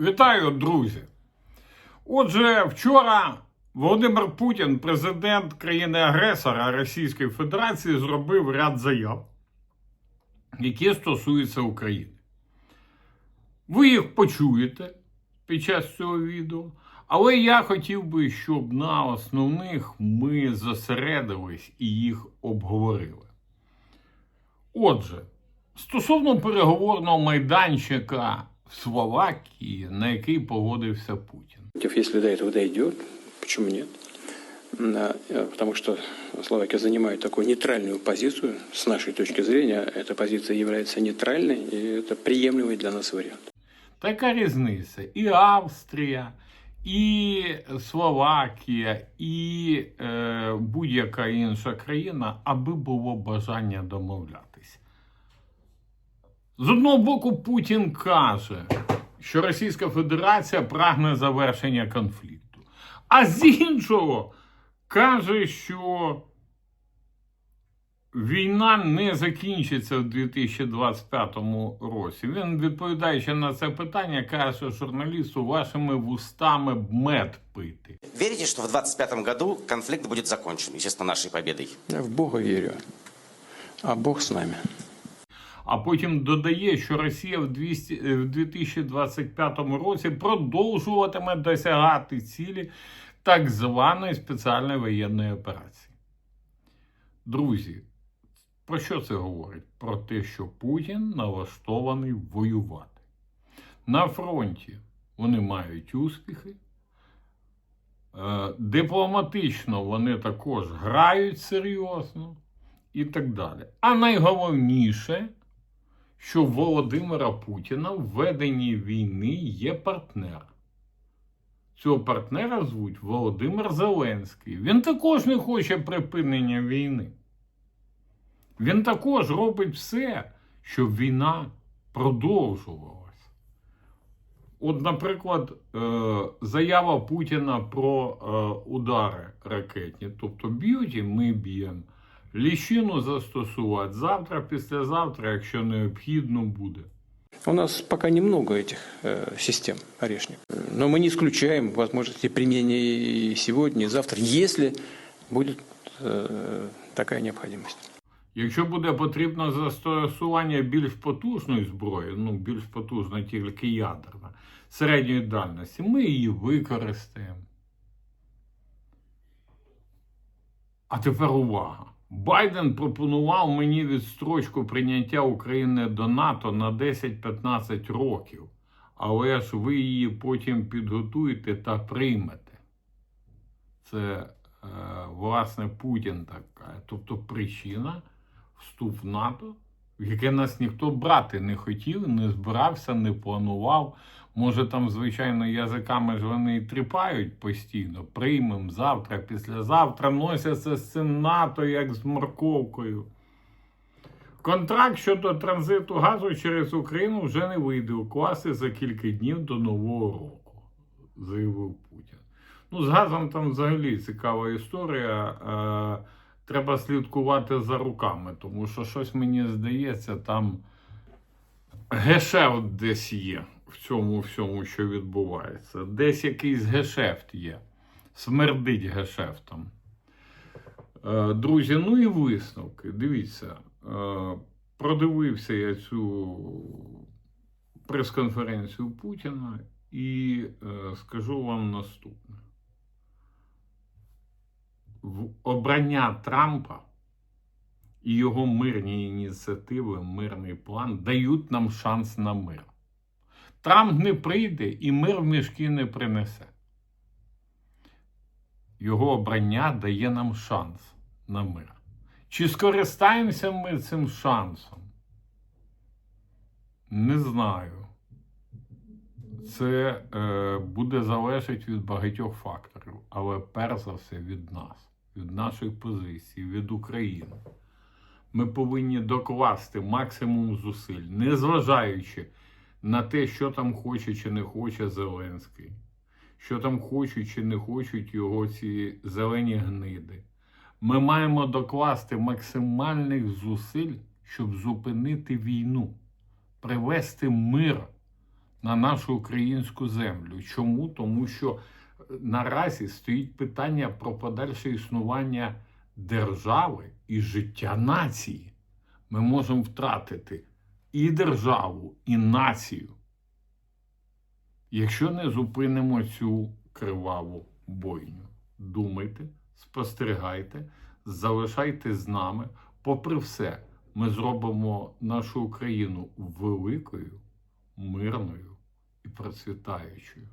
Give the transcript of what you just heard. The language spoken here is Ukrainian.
Вітаю, друзі! Отже, вчора Володимир Путін, президент країни-агресора Російської Федерації, зробив ряд заяв, які стосуються України. Ви їх почуєте під час цього відео, але я хотів би, щоб на основних ми зосередились і їх обговорили. Отже, стосовно переговорного майданчика в Словакії, на який погодився Путін. Если до этого дойдет, почему нет? М, а, э, Потому что Словакия занимает такую нейтральную позицию. С нашей точки зрения, эта позиция является нейтральной, и это приемлемый для нас вариант. Така різниця. І Австрія, і Словакія, і е, будь-яка інша країна, аби було бажання домовлятися. З одного боку, Путін каже, що Російська Федерація прагне завершення конфлікту. А з іншого каже, що війна не закінчиться в 2025 році. Він, відповідаючи на це питання, каже журналісту вашими вустами б мед пити. Верите, что в 2025 году конфликт будет закончен, естественно, нашей победой? Я в Бога верю, а Бог с нами. А потім додає, що Росія в 200 е, 2025 році продовжуватиме досягати цілі так званої спеціальної воєнної операції. Друзі, про що це говорить? Про те, що Путін налаштований воювати. На фронті вони мають успіхи. Е, Дипломатично вони також грають серйозно і так далі. А найголовніше, що Володимира Путіна в веденні війни є партнер. Цього партнера звуть Володимир Зеленський. Він також не хоче припинення війни. Він також робить все, щоб війна продовжувалась. От, наприклад, е, заява Путіна про е, удари ракетні. Тобто б'ють і ми б'ємо. Ліщину застосувати завтра, післязавтра, якщо необхідно буде. У нас пока немного этих э, систем орешник. Но мы не исключаем возможности применения и сегодня, и завтра, если будет э, такая необходимость. Якщо буде потрібно застосування більш потужної зброї, ну більш потужна тільки ядерна, середньої дальності, ми її використаємо. А тепер увага. Байден пропонував мені відстрочку прийняття України до НАТО на 10-15 років, але ж ви її потім підготуєте та приймете. Це, е, власне, Путін так каже. Тобто причина вступ в НАТО, в яке нас ніхто брати не хотів, не збирався, не планував. Може, там, звичайно, язиками ж вони тріпають постійно. Приймемо завтра, післязавтра носяться з цим НАТО, як з морковкою. Контракт щодо транзиту газу через Україну вже не вийде укласти за кілька днів до Нового року, заявив Путін. Ну, з газом там взагалі цікава історія. Е, треба слідкувати за руками, тому що щось мені здається, там гешефт десь є в цьому всьому, що відбувається. Десь якийсь гешефт є. Смердить гешефтом. Е, Друзі, ну і висновки. Дивіться, е, продивився я цю прес-конференцію Путіна і е, скажу вам наступне. Обрання Трампа і його мирні ініціативи, мирний план дають нам шанс на мир. Трамп не прийде і мир в мішки не принесе. Його обрання дає нам шанс на мир. Чи скористаємося ми цим шансом? Не знаю. Це е, буде залежати від багатьох факторів, але перш за все від нас, від наших позицій, від України. Ми повинні докласти максимум зусиль, незважаючи на те, що там хоче чи не хоче Зеленський, що там хочуть чи не хочуть його ці зелені гниди. Ми маємо докласти максимальних зусиль, щоб зупинити війну, привести мир на нашу українську землю. Чому? Тому що е, наразі стоїть питання про подальше існування держави і життя нації. Ми можемо втратити і державу, і націю, якщо не зупинимо цю криваву бойню. Думайте, спостерігайте, залишайте з нами. Попри все, ми зробимо нашу Україну великою, мирною і процвітаючою.